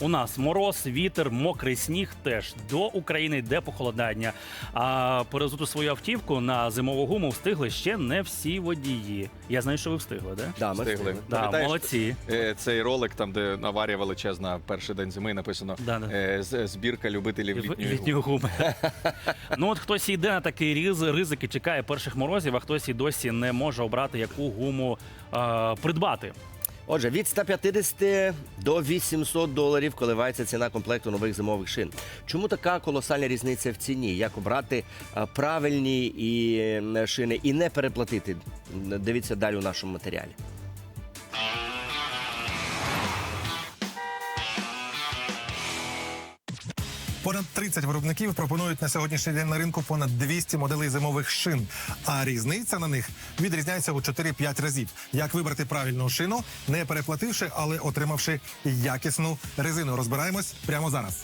У нас мороз, вітер, мокрий сніг теж до України йде похолодання. А перезути свою автівку на зимову гуму встигли ще не всі водії. Я знаю, що ви встигли, да? Да, ми Встигли. Да, Пам'ятаєш, молодці. е, Цей ролик, там, де аварія величезна, перший день зими написано Да, да. е, з- збірка любителів Літньої літньої. літньої гуми. ну от хтось йде на такий різ, ризик і чекає перших морозів, а хтось і досі не може обрати, яку гуму е, придбати. Отже, від 150 до 800 доларів коливається ціна комплекту нових зимових шин. Чому така колосальна різниця в ціні? Як обрати правильні і, шини і не переплатити? Дивіться далі у нашому матеріалі. Понад 30 виробників пропонують на сьогоднішній день на ринку понад 200 моделей зимових шин. А різниця на них відрізняється у 4-5 разів. Як вибрати правильну шину, не переплативши, але отримавши якісну резину. Розбираємось прямо зараз.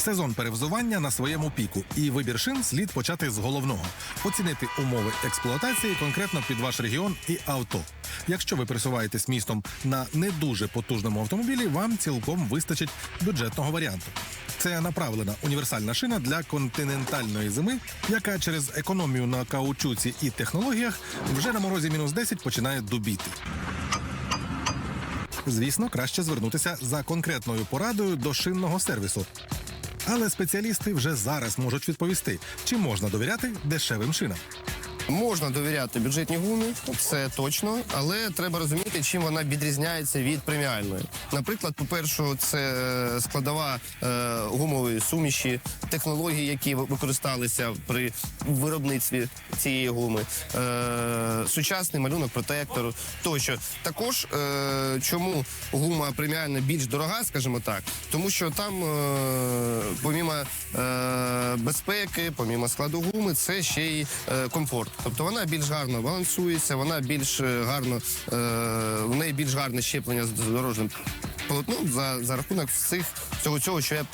Сезон перевзування на своєму піку, і вибір шин слід почати з головного: оцінити умови експлуатації конкретно під ваш регіон і авто. Якщо ви пересуваєтесь містом на не дуже потужному автомобілі, вам цілком вистачить бюджетного варіанту. Це направлена універсальна шина для континентальної зими, яка через економію на каучуці і технологіях вже на морозі мінус 10 починає дубіти. Звісно, краще звернутися за конкретною порадою до шинного сервісу. Але спеціалісти вже зараз можуть відповісти, чи можна довіряти дешевим шинам. Можна довіряти бюджетній гумі, це точно, але треба розуміти, чим вона відрізняється від преміальної. Наприклад, по-перше, це складова е, гумової суміші, технології, які використалися при виробництві цієї гуми, е, сучасний малюнок протектору тощо. Також е, чому гума преміальна більш дорога, скажімо так, тому що там, е, помімо е, безпеки, помімо складу гуми, це ще й е, комфорт. Тобто вона більш гарно балансується, вона більш е, гарно, е, в неї більш гарне щеплення з дорожним полотном за, за рахунок всіх цього цього, що я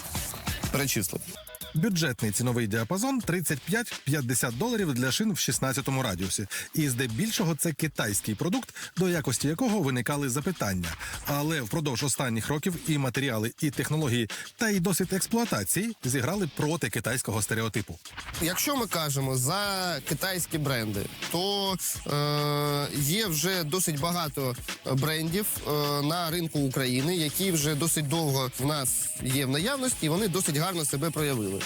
перечислив. Бюджетний ціновий діапазон 35-50 доларів для шин в 16 радіусі. І здебільшого це китайський продукт, до якості якого виникали запитання. Але впродовж останніх років і матеріали, і технології, та й досвід експлуатації зіграли проти китайського стереотипу. Якщо ми кажемо за китайські бренди, то е, є вже досить багато брендів е, на ринку України, які вже досить довго в нас є в наявності, і вони досить гарно себе проявили.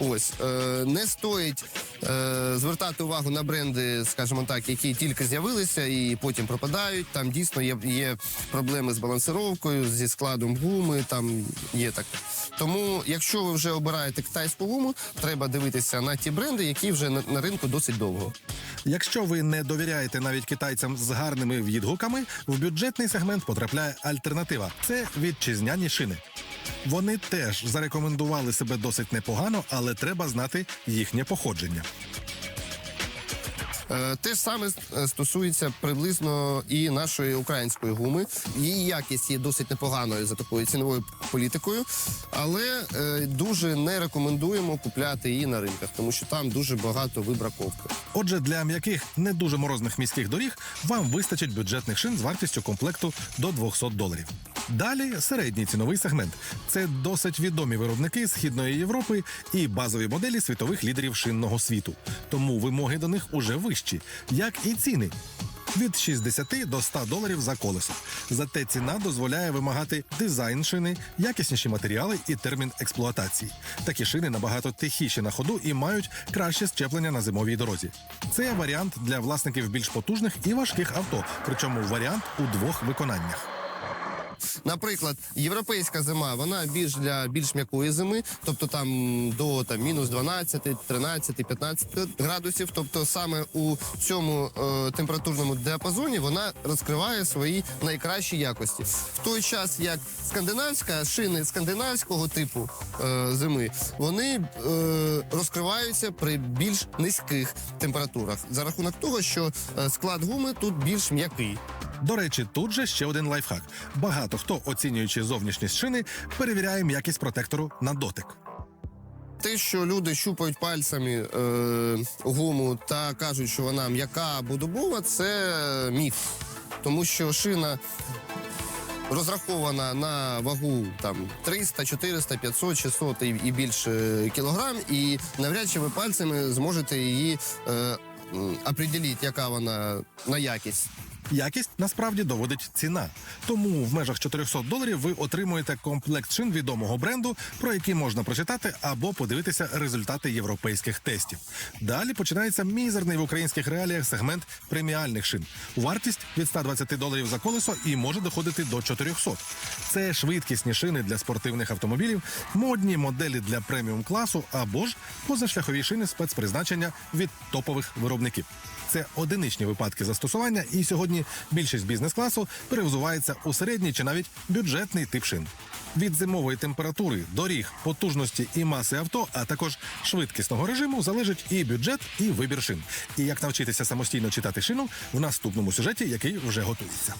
Ось е, не стоїть е, звертати увагу на бренди, скажімо так, які тільки з'явилися і потім пропадають. Там дійсно є, є проблеми з балансировкою, зі складом гуми. Там є так. Тому, якщо ви вже обираєте китайську гуму, треба дивитися на ті бренди, які вже на, на ринку досить довго. Якщо ви не довіряєте навіть китайцям з гарними відгуками, в бюджетний сегмент потрапляє альтернатива це вітчизняні шини. Вони теж зарекомендували себе досить непогано, але треба знати їхнє походження. Е, Те ж саме е, стосується приблизно і нашої української гуми. Її якість є досить непоганою за такою ціновою політикою, але е, дуже не рекомендуємо купляти її на ринках, тому що там дуже багато вибраковки. Отже, для м'яких не дуже морозних міських доріг вам вистачить бюджетних шин з вартістю комплекту до 200 доларів. Далі середній ціновий сегмент. Це досить відомі виробники Східної Європи і базові моделі світових лідерів шинного світу. Тому вимоги до них уже вищі, як і ціни. Від 60 до 100 доларів за колесо. Зате ціна дозволяє вимагати дизайн шини, якісніші матеріали і термін експлуатації. Такі шини набагато тихіші на ходу і мають краще щеплення на зимовій дорозі. Це варіант для власників більш потужних і важких авто, причому варіант у двох виконаннях. Наприклад, європейська зима вона більш для більш м'якої зими, тобто там до там мінус 12, 13, 15 градусів. Тобто саме у цьому е, температурному діапазоні вона розкриває свої найкращі якості. В той час як скандинавська шини скандинавського типу е, зими вони е, розкриваються при більш низьких температурах за рахунок того, що е, склад гуми тут більш м'який. До речі, тут же ще один лайфхак. Багато хто, оцінюючи зовнішність шини, перевіряє м'якість протектору на дотик. Те, що люди щупають пальцями е, гуму та кажуть, що вона м'яка або дубова, це міф. тому що шина розрахована на вагу там 300, 400, 500, 600 і, і більше кілограм, і навряд чи ви пальцями зможете її е, определити, яка вона на якість. Якість насправді доводить ціна. Тому в межах 400 доларів ви отримуєте комплект шин відомого бренду, про який можна прочитати або подивитися результати європейських тестів. Далі починається мізерний в українських реаліях сегмент преміальних шин. Вартість від 120 доларів за колесо і може доходити до 400. Це швидкісні шини для спортивних автомобілів, модні моделі для преміум класу або ж позашляхові шини спецпризначення від топових виробників. Це одиничні випадки застосування, і сьогодні більшість бізнес-класу перевзувається у середній чи навіть бюджетний тип шин. Від зимової температури, доріг, потужності і маси авто, а також швидкісного режиму залежить і бюджет, і вибір шин. І як навчитися самостійно читати шину в наступному сюжеті, який вже готується.